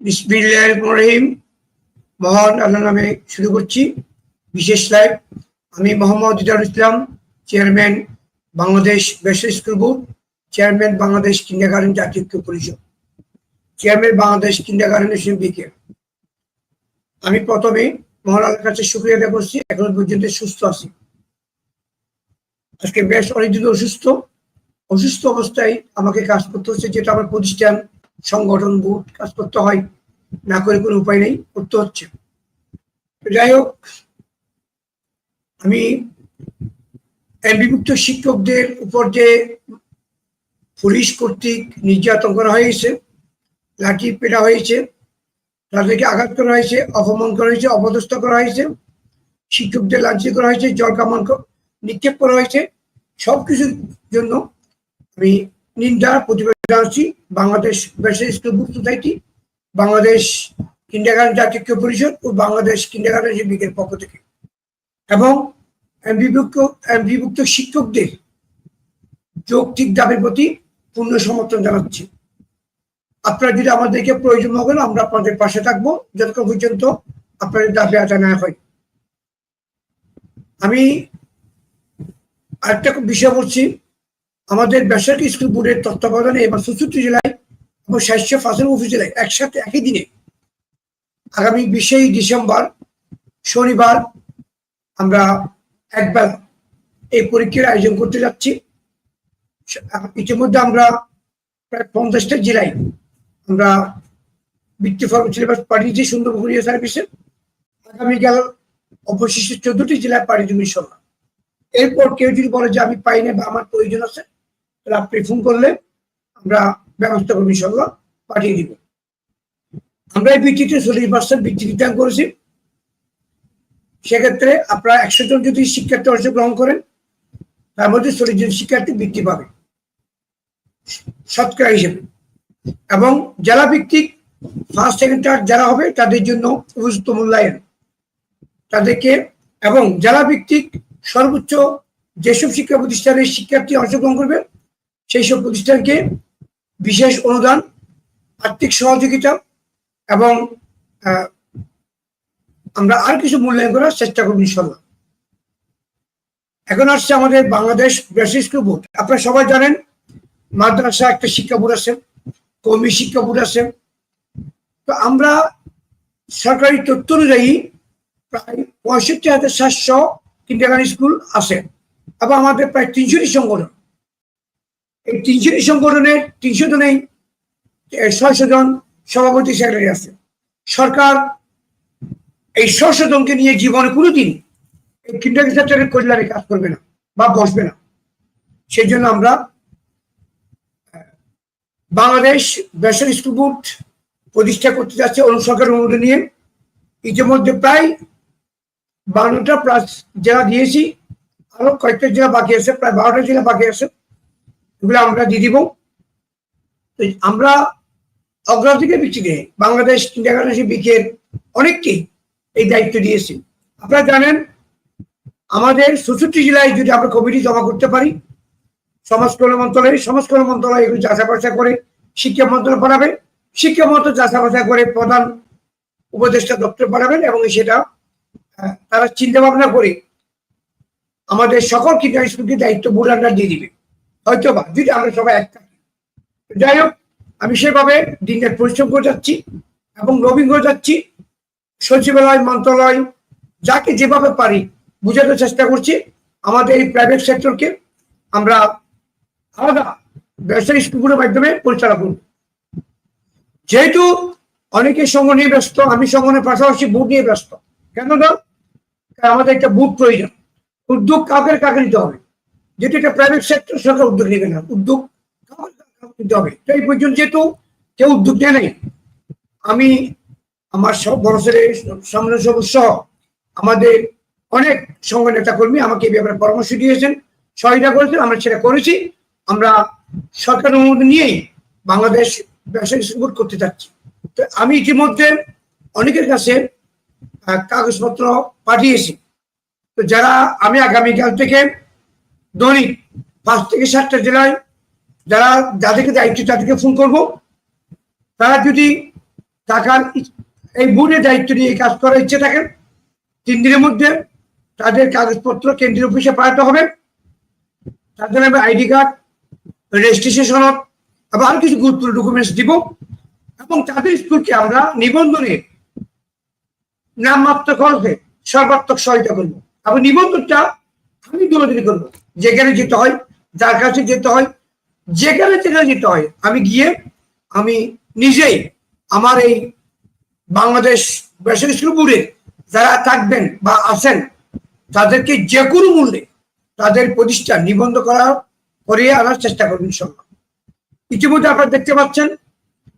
বিসমিল্লাহ রহিম মহান আল্লাহ নামে শুরু করছি। বিশেষ লাইভ আমি মোহাম্মদ ইদারুল ইসলাম চেয়ারম্যান বাংলাদেশ বেসরকারি school board chairman Bangladesh kindergarten জাতীয় পরিষদ চেয়ারম্যান বাংলাদেশ কিন্ডার গার্ডেন এসএমপিকে আমি প্রথমে মহান আল্লাহর কাছে শুক্রিয়া আদায় করছি। এখন পর্যন্ত সুস্থ আছি। আজকে বেশ অনেকদিন অসুস্থ। অসুস্থ অবস্থায় আমাকে কাজ করতে হচ্ছে, যেটা আমার প্রতিষ্ঠান সংগঠন বোর্ড কাজ করতে হয়, না করে কোনো উপায় নেই, করতে হচ্ছে। যাই হোক, আমি বিভক্ত শিক্ষকদের উপর যে পুলিশ কর্তৃক নির্যাতন করা হয়েছে, লাঠি পেটা হয়েছে, তাদেরকে আঘাত করা হয়েছে অপমান করা হয়েছে, অপদস্থ করা হয়েছে, শিক্ষকদের লাঞ্ছিত করা হয়েছে, জল কামান নিক্ষেপ করা হয়েছে, সবকিছুর জন্য আমি নিন্দা প্রতিবাদ জানাচ্ছি বাংলাদেশ বেসরকারি school book society Bangladesh kindergarten জাতীয় পরিষদ ও বাংলাদেশ কিন্ডারগার্ডেন শিল্পীদের পক্ষ থেকে। এবং বিভক্ত বিভক্ত শিক্ষকদের যৌক্তিক দাবির প্রতি পূর্ণ সমর্থন জানাচ্ছি। আপনারা যদি আমাদেরকে প্রয়োজন হবে না আমরা আপনাদের পাশে থাকব। যতক্ষণ পর্যন্ত আপনাদের দাবি আদায় না হয়। আমি আরেকটা বিষয় বলছি। আমাদের বেসরকারি স্কুল বোর্ডের তত্ত্বাবধানে এবার চৌষট্টি জেলায় এবং স্বাস্থ্য ফাসল জেলায় একসাথে একই দিনে আগামী বিশেই ডিসেম্বর, শনিবার আমরা একবার এই পরীক্ষার আয়োজন করতে যাচ্ছি। ইতিমধ্যে আমরা প্রায় পঞ্চাশটা জেলায় আমরা বৃত্তি ফর্ম সিলেবাস পাঠিয়েছি সুন্দর কুরিয়ার সার্ভিসে। আগামীকাল অবশিষ্ট চোদ্দটি জেলায় পাঠিয়ে দেবো ইনশাল্লাহ এরপর কেউ যদি বলে যে আমি পাই না বা আমার প্রয়োজন আছে তাহলে আপনি ফোন করলে আমরা ব্যবস্থা করব ইনশাল্লাহ, পাঠিয়ে দিব। আমরা এই ভিত্তিতে চল্লিশ পার্সেন্ট বৃত্তি রিটার্ন করেছি। সেক্ষেত্রে আপনারা একশো জন যদি শিক্ষার্থী অংশগ্রহণ করেন, তার মধ্যে চল্লিশ জন শিক্ষার্থী বৃত্তি পাবে। শতকরা হিসেবে। এবং জেলা ভিত্তিক ফার্স্ট সেকেন্ড থার্ড যারা হবে, তাদের জন্য উপযুক্ত মূল্যায়ন। তাদেরকে এবং জেলা ভিত্তিক সর্বোচ্চ যেসব শিক্ষা প্রতিষ্ঠানের শিক্ষার্থী অংশগ্রহণ করবে সেই সব প্রতিষ্ঠানকে বিশেষ অনুদান, আর্থিক সহযোগিতা এবং আমরা আর কিছু মূল্যায়ন করার চেষ্টা করব ইনশাল্লাহ এখন আসছে আমাদের বাংলাদেশ বেসিক স্কুল বোর্ড। আপনারা সবাই জানেন, মাদ্রাসা একটা শিক্ষা বোর্ড আছে কর্মী শিক্ষা বোর্ড আছে। তো আমরা সরকারি তথ্য অনুযায়ী প্রায় পঁয়ষট্টি হাজার সাতশো কিন্ডারগার্ডেন স্কুল আছে। এবং আমাদের প্রায় তিনশোটি সংগঠন। এই তিনশোটি সংগঠনের তিনশো জনেই ছয়শো জন সভাপতি সেক্রেটারি আছে। সরকার এই ছয়শো জনকে নিয়ে জীবনে কোনোদিন এই সেক্টরের কল্যাণে কাজ করবে না বা বসবে না। সেই জন্য আমরা বাংলাদেশ বেসরকারি স্কুল বোর্ড প্রতিষ্ঠা করতে যাচ্ছে অনুসরকার অনুমোদন নিয়ে। ইতিমধ্যে প্রায় বারোটা প্লাস জেলা দিয়েছি। আরও কয়েকটা জেলা বাকি আছে, প্রায় বারোটা জেলা বাকি আছে। এগুলো আমরা দিয়ে দিব। আমরা অগ্রাধিকার ভিত্তিতে বাংলাদেশ কিন্ডারগার্ডেন বিকের অনেককে এই দায়িত্ব দিয়েছি। আপনারা জানেন, আমাদের চৌষট্টি জেলায় যদি আমরা কমিটি জমা করতে পারি, সমাজ কল্যাণ মন্ত্রণালয়, সমাজ কল্যাণ মন্ত্রণালয় এগুলো যাচা বাছা করে শিক্ষা মন্ত্রণালয় পাঠাবে শিক্ষা মন্ত্রণালয় যাচা বাছা করে প্রধান উপদেষ্টা দপ্তর পাঠাবেন এবং সেটা তারা চিন্তা ভাবনা করে আমাদের সকল কিন্ডার দায়িত্ব বোর্ড দিয়ে দিবে। হয়তো বা যদি আমরা সবাই এক থাকি। যাই হোক, আমি সেভাবে দিনের পরিশ্রম করে যাচ্ছি এবং করে যাচ্ছি। সচিবালয়, মন্ত্রণালয়, যাকে যেভাবে পারি বুঝাতে চেষ্টা করছি। আমাদের এই প্রাইভেট সেক্টরকে আমরা আলাদা ব্যবসায়ী স্কুলগুলোর মাধ্যমে পরিচালনা করব। যেহেতু অনেকে সঙ্গ নিয়ে ব্যস্ত, আমি সঙ্গনের পাশাপাশি বুট নিয়ে ব্যস্ত। কেন না আমাদের একটা বুট প্রয়োজন। উদ্যোগ কাউকে কাকে নিতে হবে? যেহেতু এটা প্রাইভেট সেক্টর সরকার উদ্যোগ নেবে না। উদ্যোগ নিতে হবে। তো এই পর্যন্ত যেহেতু কেউ উদ্যোগ নেয় নাই, আমি আমার সব বড় সামনে সহ আমাদের অনেক সংঘ নেতা কর্মী আমাকে এই ব্যাপারে পরামর্শ দিয়েছেন সহায়তা করেছেন, আমরা সেটা করেছি। আমরা সরকার অনুমোদন নিয়েই বাংলাদেশ ব্যবসায়ী স্কুল করতে চাচ্ছি তো আমি ইতিমধ্যে অনেকের কাছে কাগজপত্র পাঠিয়েছি। তো যারা আমি আগামীকাল থেকে দৈনিক পাঁচ থেকে সাতটা জেলায় যারা যাদেরকে দায়িত্ব, তাদেরকে ফোন করব। তারা যদি টাকার এই বোর্ডের দায়িত্ব নিয়ে কাজ করার ইচ্ছে থাকেন, তিন দিনের মধ্যে তাদের কাগজপত্র কেন্দ্রীয় অফিসে পাঠাতে হবে। তাদের আমি আইডি কার্ড রেজিস্ট্রেশন সনদ, আবার আরও কিছু গুরুত্বপূর্ণ ডকুমেন্টস দিব এবং তাদের স্কুলকে আমরা নিবন্ধনে নামমাত্র খরচে সর্বাত্মক সহায়তা করব। এবং নিবন্ধনটা আমি দৌড়াদৌড়ি করব। যেখানে যেতে হয়, যার কাছে যেতে হয়, যেখানে যেখানে যেতে হয়। আমি গিয়ে, আমি নিজেই আমার এই বাংলাদেশ বেসরকারি যারা থাকবেন বা আছেন, তাদেরকে যে কোনো মূল্যে তাদের প্রতিষ্ঠান নিবন্ধ করা, করিয়ে আনার চেষ্টা করবেন ইনশাল্লাহ ইতিমধ্যে আপনারা দেখতে পাচ্ছেন,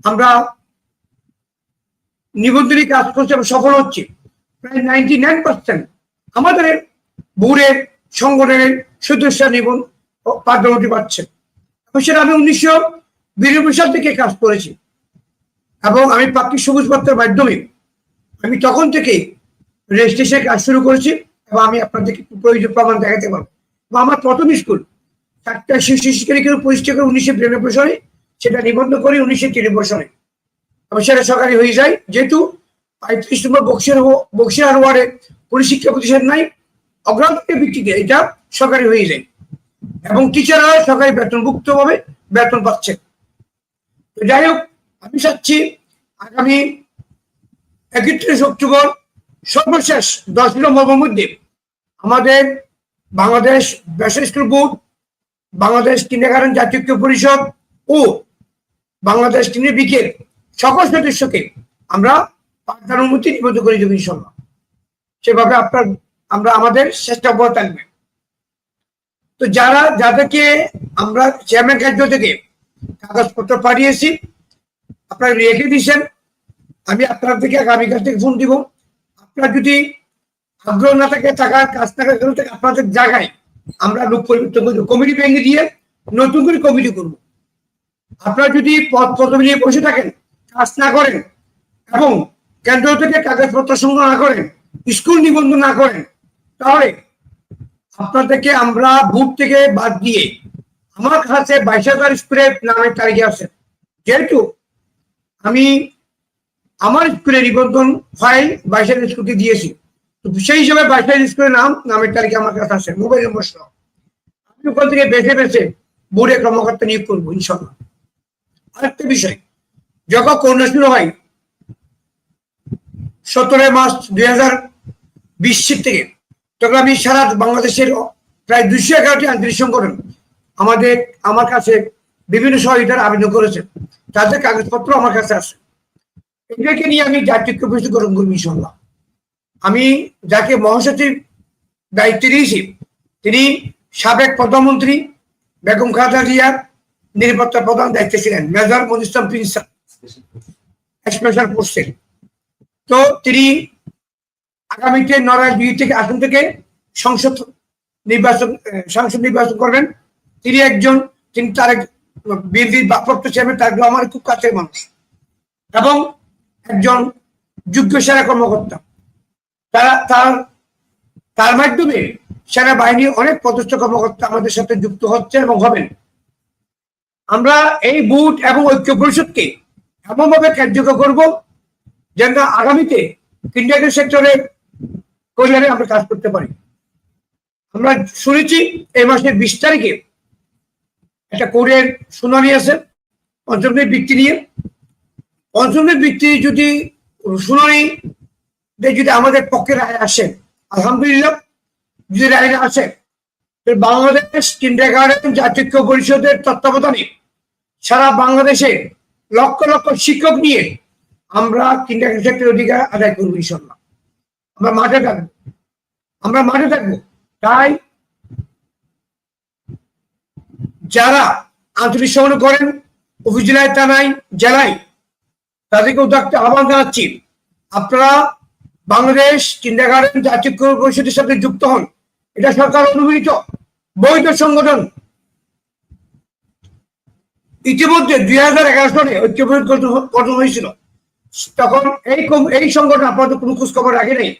আমরা নিবন্ধনী কাজ করছে এবং সফল হচ্ছে। প্রায় নাইনটি নাইন পার্সেন্ট আমাদের বোর্ডের সংগঠনের সদস্য নিবন্ধ পাঠ্যমতি পাচ্ছেন এবং সেটা আমি উনিশশো বিরানব্বই সাল থেকে কাজ করেছি। এবং আমি পাখি সবুজ পত্রের মাধ্যমে আমি তখন থেকে রেজিস্ট্রেশনের কাজ শুরু করেছি এবং আমি আপনাদেরকে প্রয়োজন প্রমাণ দেখাতে পারব। এবং আমার প্রথম স্কুল, চারটা শিশু শিক্ষারীকে প্রতিষ্ঠা করে উনিশশো বিরানব্বই সালে, সেটা নিবন্ধ করি উনিশশো তিরানব্বই সালে। এবং সেটা সরকারি হয়ে যায়, যেহেতু পঁয়ত্রিশ নম্বর বক্সিয়ার বক্সিয়ার ওয়ার্ডে কোনো শিক্ষা প্রতিষ্ঠান নাই। অগ্রাধিকার ভিত্তিতে এটা সরকারি হয়ে যায় এবং টিচাররা সরকারি বেতনভুক্ত ভাবে বেতন পাচ্ছে। তো যাই হোক, আমি চাচ্ছি আগামী একত্রিশ অক্টোবর সর্বশেষ দশ নম্বরের মধ্যে আমাদের বাংলাদেশ বেসরকারি স্কুল বোর্ড, বাংলাদেশ কিন্ডারগার্টেন জাতীয় পরিষদ ও বাংলাদেশ বিকেল সকল সদস্যকে আমরা পাঠদান অনুমতি নিবদ্ধ করে দেবো ইনশাল্লাহ সেভাবে আপনার, আমরা, আমাদের চেষ্টা অব্যাহত থাকবে। তো যারা, যাদেরকে আমরা চেয়ারম্যান কার্য থেকে কাগজপত্র পাঠিয়েছি, আপনারা রেখে দিয়েছেন। আমি আপনার থেকে আগামীকাল থেকে ফোন দিব। আপনার যদি আগ্রহ না থাকে টাকার কাজ না থাকে আপনাদের জায়গায় আমরা লোক পরিবর্তন করব কমিটি ভেঙে দিয়ে নতুন করে কমিটি করব। আপনারা যদি পদ পদবি নিয়ে বসে থাকেন, কাজ না করেন এবং কেন্দ্র থেকে কাগজপত্র সংগ্রহ না করেন, স্কুল নিবন্ধন না করেন, তাহলে আপনাদেরকে আমরা বুথ থেকে বাদ দিয়ে আমার কাছে বাইশ হাজার স্কুলের নামের তারিখে আছে। যেহেতু আমি আমার স্কুলের নিবন্ধন ফাইল বাইশ হাজার স্কুলকে দিয়েছি, তো সেই হিসাবে বাইশ হাজার স্কুলের নাম, নামের তারিখে আমার কাছে আছে, মোবাইল নম্বর সহ। আমি ওখান থেকে বেছে বেছে বোর্ডে কর্মকর্তা নিয়োগ করব ইনশাল্লাহ আরেকটা বিষয়, যখন করোনা শুরু হয়, সতেরোই মার্চ দুই হাজার বিশ থেকে তখন আমি সারা বাংলাদেশের প্রায় দুইশো এগারোটি আন্তরিক সংগঠন আমাদের, আমার কাছে বিভিন্ন সহযোগিতার আবেদন করেছে তাদের কাগজপত্র আমার কাছে আছে। এটাকে নিয়ে আমি জাতীয় পরিষদ গঠন করব ইনশাল্লাহ আমি যাকে মহাসচিব দায়িত্ব দিয়েছি, তিনি সাবেক প্রধানমন্ত্রী বেগম খালেদা জিয়ার নিরাপত্তা প্রধান দায়িত্বে ছিলেন, মেজর মনির ইসলাম প্রিন্সার স্পেশাল পোস্টে তো তিনি আগামীতে নড়াইল দুই থেকে আসন থেকে সংসদ নির্বাচন সংসদ নির্বাচন করবেন। তিনি একজন, তিনি তার বিএনপির বাপ্রাপ্ত চেয়ারম্যান, তার আমার খুব কাছের মানুষ। এবং একজন যোগ্য সেনা কর্মকর্তা। তারা, তার তার মাধ্যমে সেনাবাহিনী অনেক পদস্থ কর্মকর্তা আমাদের সাথে যুক্ত হচ্ছে এবং হবেন। আমরা এই বুট এবং ঐক্য পরিষদকে এমনভাবে কার্যকর করব যেন আগামীতে ইন্ডিয়ান সেক্টরের কল্যাণে আমরা কাজ করতে পারি। আমরা শুনেছি এই মাসের বিশ তারিখে একটা কোর্টের শুনানি আছে, পঞ্চমের বৃত্তি নিয়ে। পঞ্চমের বৃত্তি যদি শুনানি যদি আমাদের পক্ষে রায় আসে, আলহামদুলিল্লাহ, যদি রায় আসে বাংলাদেশ কিন্ডারগার্টেন জাতীয় পরিষদের তত্ত্বাবধানে সারা বাংলাদেশে লক্ষ লক্ষ শিক্ষক নিয়ে আমরা কিন্ডারগার্টেন সেক্টরের অধিকার আদায় করব ইনশাল্লাহ আমরা মাঠে থাকব। আমরা মাঠে থাকব। তাই যারা আন্তরিক সমন্বয় করেন উপজেলায় থানায়, জেলায়, তাদেরকে উদাক্ত আহ্বান জানাচ্ছি। আপনারা বাংলাদেশ কিন্ডারগার্টেন জাতীয় পরিষদের সাথে যুক্ত হন। এটা সরকার অনুমোদিত। বৈধ সংগঠন। ইতিমধ্যে দুই হাজার এগারো সালে ঐক্যবোধ গঠন হয়েছিল। তখন এই এই সংগঠন আপনাদের কোনো খোঁজ খবর রাখে নেই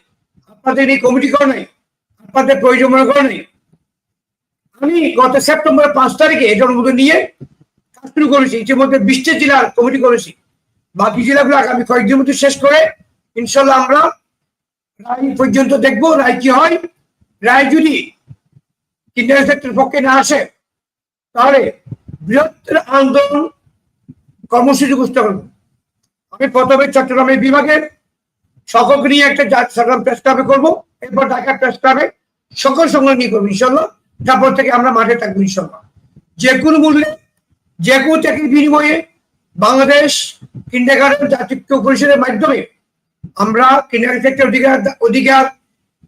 আপনাদের এই কমিটি করে নেই আপনাদের প্রয়োজন মনে করে নেই। আমি গত সেপ্টেম্বরের পাঁচ তারিখে এটা অনুমোদন নিয়ে কাজ শুরু করেছি, ইতিমধ্যে বিশটা জেলার কমিটি করেছি। বাকি জেলাগুলো আগামী কয়েকদিনের মধ্যে শেষ করে ইনশাল্লাহ আমরা রায় পর্যন্ত দেখব, রায় কি হয়। রায় যদি কিন্ডার সেক্টরের পক্ষে না আসে, তাহলে বৃহত্তর আন্দোলন কর্মসূচি ঘোষণা করব। আমি প্রথমে চট্টগ্রামের বিভাগের সকলকে নিয়ে একটা সংগ্রাম প্রেস ক্লাবে করব, এরপর ঢাকা প্রেস ক্লাবে সকল সংগ্রাম নিয়ে করব, ইনশাল্লাহ। তারপর থেকে আমরা মাঠে থাকব, ইনশাল্লাহ। যে কোনো মূল্যে, যে কোনো চাকরির বিনিময়ে বাংলাদেশ কিন্ডারগার্ডেন জাতীয় পরিষদের মাধ্যমে আমরা কিন্ডারগার্ডেন সেক্টর অধিকার অধিকার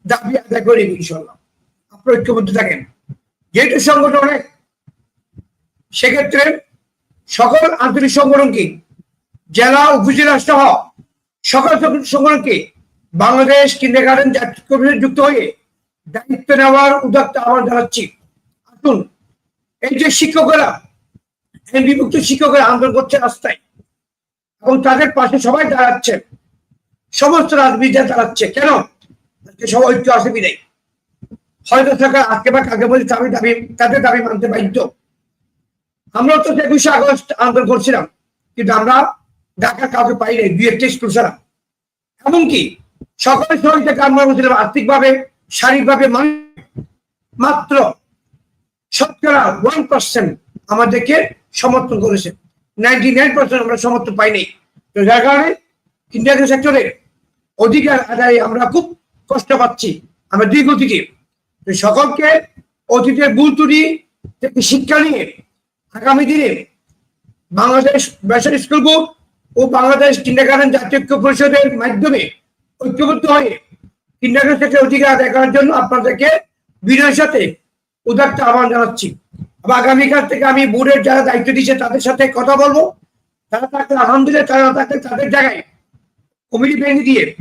দাবি আদায় করে ইনশাল্লাহ। আপনার ঐক্যবদ্ধ থাকেন। যেহেতু সংগঠন অনেক, সেক্ষেত্রে সকল আন্তরিক সংগঠনকে জেলা, উপজেলা সহ সকল সংগঠনকে বাংলাদেশ কিন্ডারগার্ডেন জাতীয় কমিশনে যুক্ত হয়ে দায়িত্ব নেওয়ার উদাত্ত আহ্বান জানাচ্ছি। আসুন, এই যে শিক্ষকেরা বিভক্ত শিক্ষকেরা আন্দোলন করছে রাস্তায় এবং তাদের পাশে সবাই দাঁড়াচ্ছে সমস্ত রাজনীতিটা দাঁড়াচ্ছে, কেন? সবাই ঐক্য আসে নেই হয়তো সরকার আজকে বা কালকে বলছে, তাদের দাবি তাদের দাবি মানতে বাধ্য। আমরা তো একুশে আগস্ট আন্দোলন করছিলাম, কিন্তু আমরা ঢাকা কাউকে পাই নাই, দুই একটা স্কুল ছাড়া। এমনকি সকলের সহযোগিতা বলছিলাম আর্থিকভাবে, শারীরিকভাবে মাত্র শতকরা ওয়ান পার্সেন্ট আমাদেরকে সমর্থন করেছে। নাইনটি নাইন পার্সেন্ট আমরা সমর্থন পাইনি তো যার কারণে ইন্ডিয়ান সেক্টরে অধিকার আদায়ে আমরা খুব কষ্ট পাচ্ছি, আমরা দীর্ঘ তো সকলকে অতীতের ভুল ত্রুটি শিক্ষা নিয়ে আগামী দিনে বাংলাদেশ বেসরকারি স্কুল বোর্ড ও বাংলাদেশ কিন্ডারগার্ডেন জাতীয় ঐক্য পরিষদের মাধ্যমে ঐক্যবদ্ধ হয়ে কিন্ডারগার্ডেন থেকে অধিকার আদায় করার জন্য আপনাদেরকে বিনয়ের সাথে উদারতা আহ্বান জানাচ্ছি। আগামীকাল থেকে আমি বোর্ডের যারা দায়িত্ব দিচ্ছে তাদের সাথে কথা বলব। তারা থাকলে আলহামদুলিল্লাহ তারা থাকলে তাদের জায়গায় কমিটি ভেঙে দিয়ে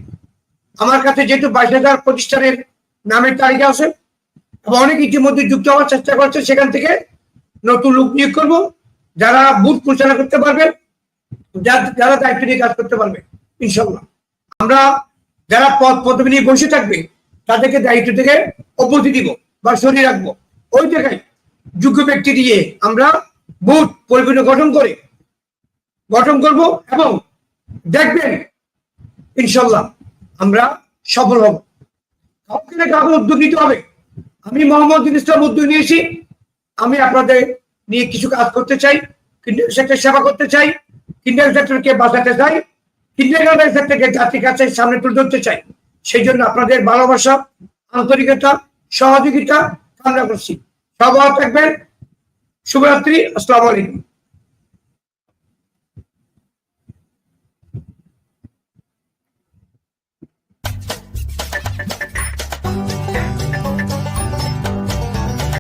আমার কাছে যেহেতু বাইশ হাজার প্রতিষ্ঠানের নামের তালিকা আছে এবং অনেক ইতিমধ্যে যুক্ত হওয়ার চেষ্টা করছে, সেখান থেকে নতুন লোক নিয়োগ করব। যারা বুথ পরিচালনা করতে পারবে যা- যারা দায়িত্ব নিয়ে কাজ করতে পারবে ইনশাল্লাহ আমরা যারা পদ পদবি নিয়ে বসে থাকবে, তাদেরকে দায়িত্ব থেকে অব্যাহতি দিব বা সরিয়ে রাখব। ওই জায়গায় যোগ্য ব্যক্তি দিয়ে আমরা বুথ পরিপূর্ণ গঠন করে গঠন করব এবং দেখবেন ইনশাল্লাহ আমরা সফল হব। কাউকে না কাউকে উদ্যোগ নিতে হবে। আমি মোহাম্মদ ইসলাম উদ্যোগ নিয়েছি। আমি আপনাদের নিয়ে কিছু কাজ করতে চাই, কিন্তু সেটা সেবা করতে চাই। কিন্ডার সেক্টরকে বাঁচাতে চাই কিন্ডার থেকে জাতির কাছে সামনে তুলে ধরতে চাই। সেই জন্য আপনাদের ভালোবাসা, আন্তরিকতা, সহযোগিতা কামনা করছি। সবাই থাকবেন। শুভরাত্রি, আসসালামু আলাইকুম।